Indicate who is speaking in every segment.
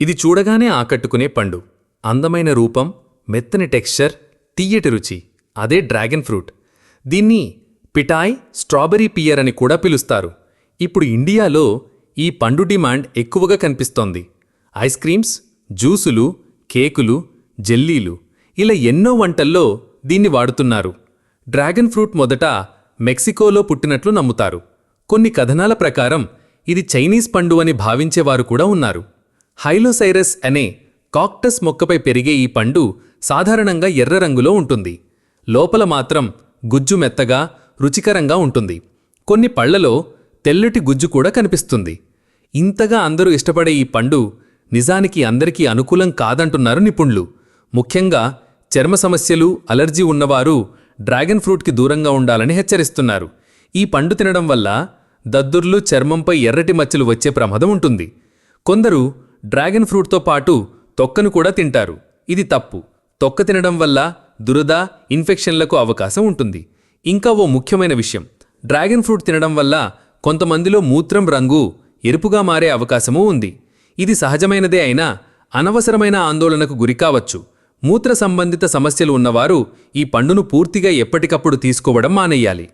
Speaker 1: ఇది చూడగానే ఆకట్టుకునే పండు. అందమైన రూపం మెత్తని టెక్స్చర్ తీయటి రుచి. అదే డ్రాగన్ ఫ్రూట్. దీన్ని పిటాయ్ స్ట్రాబెరీ పియర్ అని కూడా పిలుస్తారు. ఇప్పుడు ఇండియాలో ఈ పండు డిమాండ్ ఎక్కువగా కనిపిస్తోంది. ఐస్ క్రీమ్స్ జ్యూసులు కేకులు జెల్లీలు ఇలా ఎన్నో వంటల్లో దీన్ని వాడుతున్నారు. డ్రాగన్ ఫ్రూట్ మొదట మెక్సికోలో పుట్టినట్లు నమ్ముతారు. కొన్ని కథనాల ప్రకారం ఇది చైనీస్ పండు అని భావించేవారు కూడా ఉన్నారు. హైలోసైరస్ అనే కాక్టస్ మొక్కపై పెరిగే ఈ పండు సాధారణంగా ఎర్ర రంగులో ఉంటుంది. లోపల మాత్రం గుజ్జు మెత్తగా రుచికరంగా ఉంటుంది. కొన్ని పళ్ళలో తెల్లటి గుజ్జు కూడా కనిపిస్తుంది. ఇంతగా అందరూ ఇష్టపడే ఈ పండు నిజానికి అందరికీ అనుకూలం కాదంటున్నారు నిపుణులు. ముఖ్యంగా చర్మ సమస్యలు అలర్జీ ఉన్నవారు డ్రాగన్ ఫ్రూట్కి దూరంగా ఉండాలని హెచ్చరిస్తున్నారు. ఈ పండు తినడం వల్ల దద్దుర్లు చర్మంపై ఎర్రటి మచ్చలు వచ్చే ప్రమాదం ఉంటుంది. కొందరు డ్రాగన్ ఫ్రూట్తో పాటు తొక్కను కూడా తింటారు. ఇది తప్పు. తొక్క తినడం వల్ల దురద ఇన్ఫెక్షన్లకు అవకాశం ఉంటుంది. ఇంకా ఓ ముఖ్యమైన విషయం. డ్రాగన్ ఫ్రూట్ తినడం వల్ల కొంతమందిలో మూత్రం రంగు ఎరుపుగా మారే అవకాశమూ ఉంది. ఇది సహజమైనదే అయినా అనవసరమైన ఆందోళనకు గురికావచ్చు మూత్ర సంబంధిత సమస్యలు ఉన్నవారు ఈ పండును పూర్తిగా ఎప్పటికప్పుడు తీసుకోవడం మానేయాలి.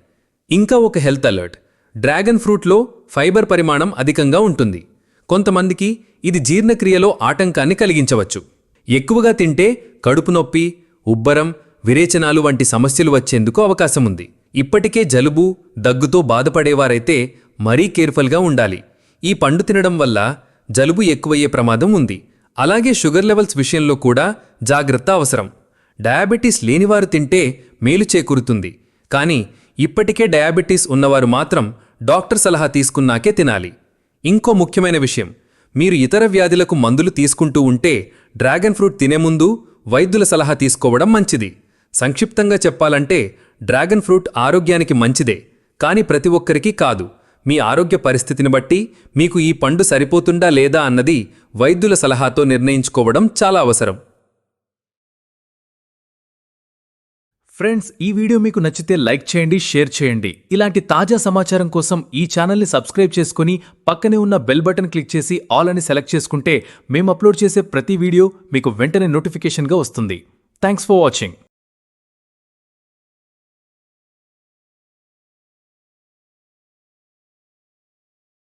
Speaker 1: ఇంకా ఒక హెల్త్ అలర్ట్. డ్రాగన్ ఫ్రూట్లో ఫైబర్ పరిమాణం అధికంగా ఉంటుంది. కొంతమందికి ఇది జీర్ణక్రియలో ఆటంకాన్ని కలిగించవచ్చు. ఎక్కువగా తింటే కడుపు నొప్పి ఉబ్బరం విరేచనాలు వంటి సమస్యలు వచ్చేందుకు అవకాశం ఉంది. ఇప్పటికే జలుబు దగ్గుతో బాధపడేవారైతే మరీ కేర్ఫుల్గా ఉండాలి. ఈ పండు తినడం వల్ల జలుబు ఎక్కువయ్యే ప్రమాదం ఉంది. అలాగే షుగర్ లెవెల్స్ విషయంలో కూడా జాగ్రత్త అవసరం. డయాబెటీస్ లేనివారు తింటే మేలు చేకూరుతుంది. కానీ ఇప్పటికే డయాబెటీస్ ఉన్నవారు మాత్రం డాక్టర్ సలహా తీసుకున్నాకే తినాలి. ఇంకో ముఖ్యమైన విషయం. మీరు ఇతర వ్యాధులకు మందులు తీసుకుంటూ ఉంటే డ్రాగన్ ఫ్రూట్ తినే ముందు వైద్యుల సలహా తీసుకోవడం మంచిది. సంక్షిప్తంగా చెప్పాలంటే డ్రాగన్ ఫ్రూట్ ఆరోగ్యానికి మంచిదే కానీ ప్రతి ఒక్కరికి కాదు. మీ ఆరోగ్య పరిస్థితిని బట్టి మీకు ఈ పండు సరిపోతుందా లేదా అన్నది వైద్యుల సలహాతో నిర్ణయించుకోవడం చాలా అవసరం.
Speaker 2: ఫ్రెండ్స్ ఈ వీడియో మీకు నచ్చితే లైక్ చేయండి షేర్ చేయండి. ఇలాంటి తాజా సమాచారం కోసం ఈ ఛానల్ని సబ్స్క్రైబ్ చేసుకుని పక్కనే ఉన్న బెల్ బటన్ క్లిక్ చేసి ఆల్ అని సెలెక్ట్ చేసుకుంటే మేము అప్లోడ్ చేసే ప్రతి వీడియో మీకు వెంటనే నోటిఫికేషన్గా వస్తుంది. Thanks for watching